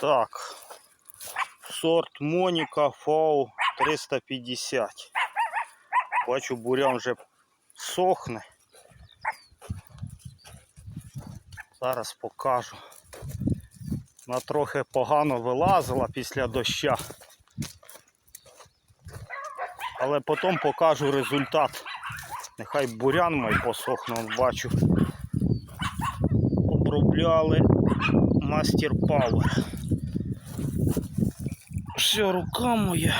Так. Сорт Моніка Фоу 350. Бачу, бурян вже сохне. Зараз покажу. Вона трохи погано вилазила після доща. Але потім покажу результат. Нехай бурян мій посохне, бачу. Обробляли мастер Power. Все, рука моя.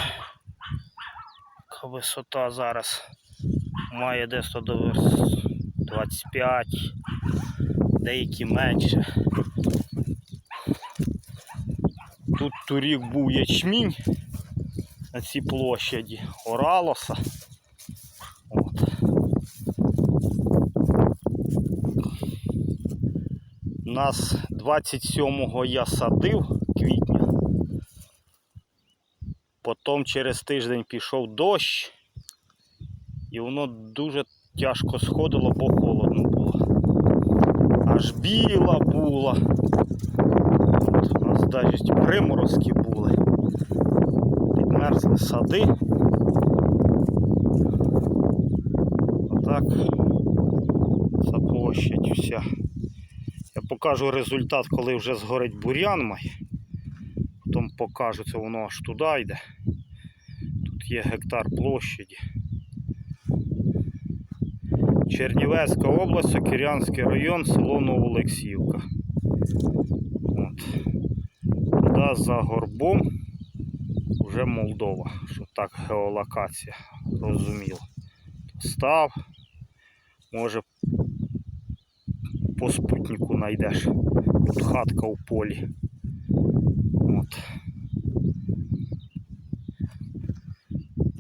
Висота зараз має десь до 25, деякі менше. Тут торік був ячмінь на цій площаді Оралоса. Нас 27-го я садив квітня. Потім через тиждень пішов дощ, і воно дуже тяжко сходило, бо холодно було. Аж біла була. От, у нас навіть приморозки були. Підмерзли сади. Отак ця площадь вся. Покажу результат, коли вже згорить бурян май. Потім покажу, це воно аж туди йде. Тут є гектар площаді. Чернівецька область, Сокирянський район, село Новоолексіївка. От. Туди за горбом вже Молдова, що так геолокація, розуміло. Став, може по спутнику знайдеш. Тут хатка у полі. От.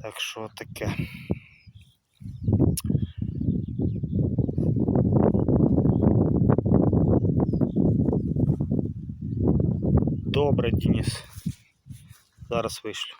Так що таке. Добре, Денис. Зараз вишлю.